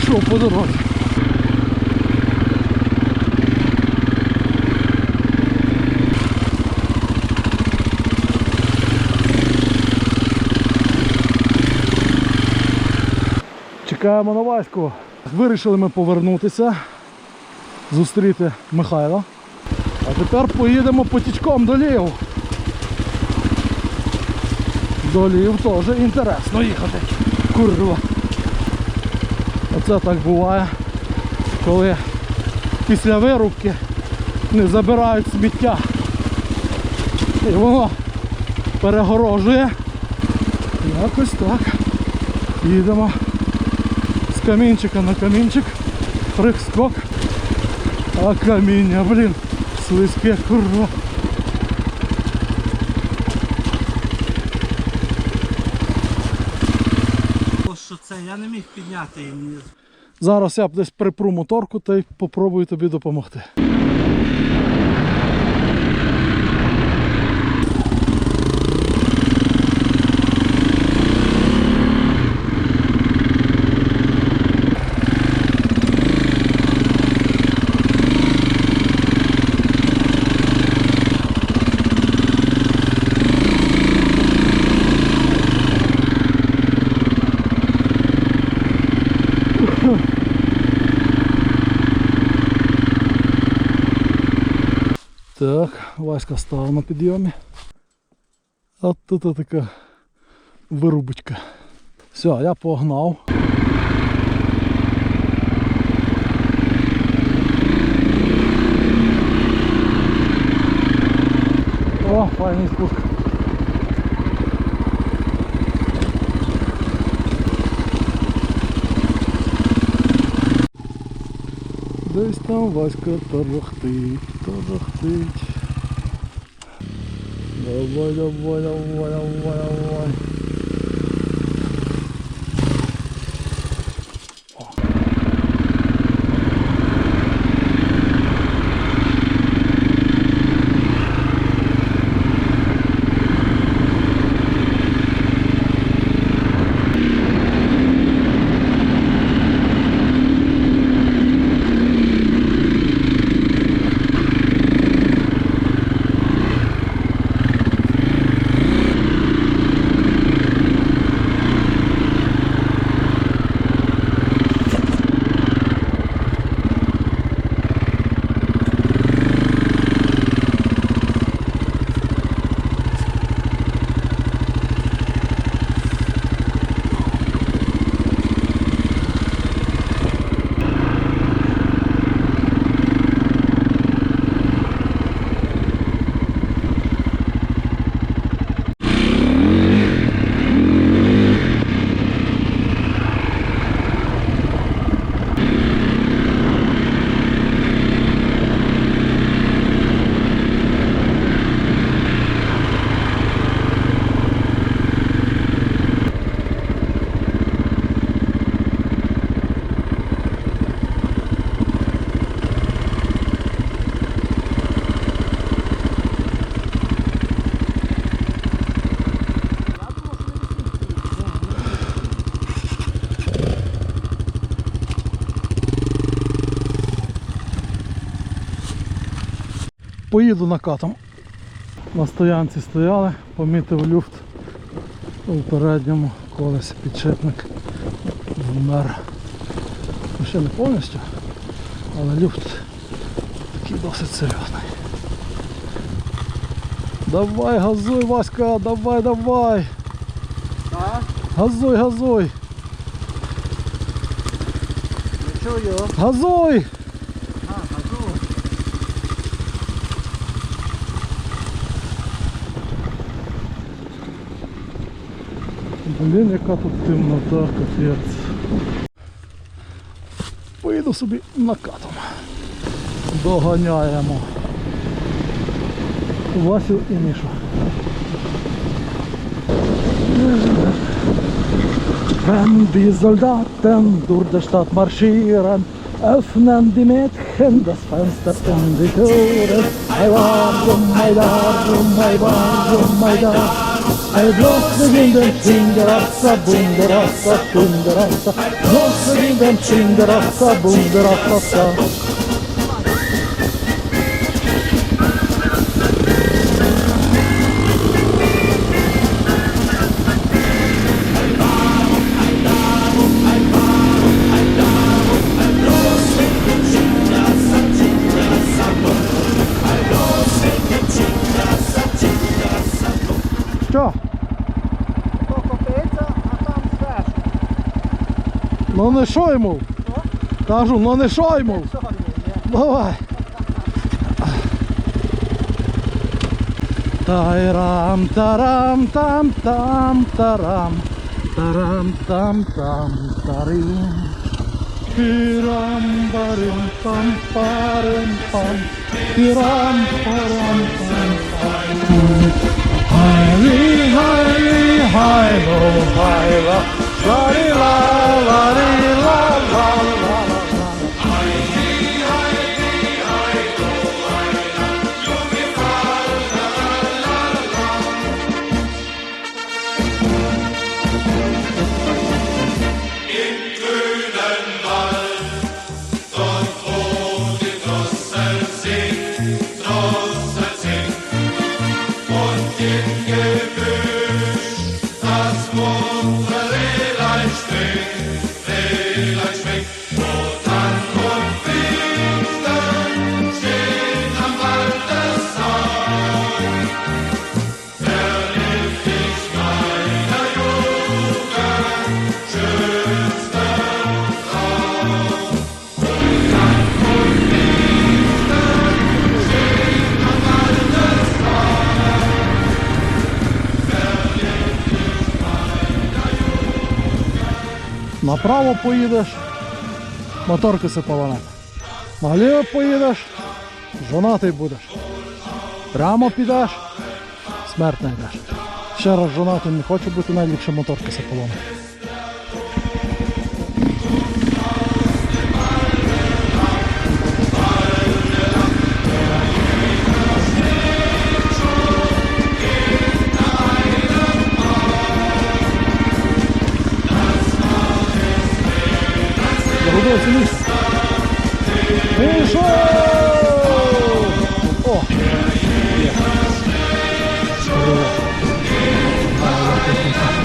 пішов по дорозі. Чекаємо на Ваську. Вирішили ми повернутися, зустріти Михайла. А тепер поїдемо потічком до Лів. До Лів теж інтересно їхати. Курва. Оце так буває, коли після вирубки не забирають сміття. І воно перегорожує. Якось так. Їдемо з камінчика на камінчик. Прыг-скок. А каміння, блін, слизьке курва. що це я не міг підняти її. Зараз я десь припру моторку та й попробую тобі допомогти. Так, Васька став на підйомі. А тут така вирубочка. Все, я погнав. О, файний спуск. Десь там Васька торохтить, торохтить. Давай, давай, давай, давай, давай. Поїду накатом. На стоянці стояли, помітив люфт у передньому колесі підшипник вмер. Ну, Ще не повністю, але люфт такий досить серйозний. Давай, газуй, Васька, давай, давай. Так, Газуй, газуй, не чую. газуй! А, газу. Блін, яка тут темнота, капець. Поїду собі накатом. Доганяємо. Васю і Мішу. Wenn die Soldaten durch die Stadt marschieren, öffnen die Mädchen das Fenster und die Tore. Ei war, dum, ei da, dum, ei war, Ein Bloß in den Chingarassa, Bundarassa, Bundarassa, Bloß in den Chingarassa, Bundarassa. Що? То копиться, а там все. Ну не шоймов. Кажу, ну не шоймов. Давай. Тайрам, тарам, там, там, тарам. Тарам, там, там, тарим. Пірам, барим, пам, парим, пам. Пірам, парам, пам, пам. Glory. Направо поїдеш, моторки поламати. Наліво поїдеш, жонатий будеш. Прямо підеш, смерть знайдеш. Ще раз жонатим не хочу бути, найліпше моторки се Feliz. Finish! Oh! Yeah. yeah.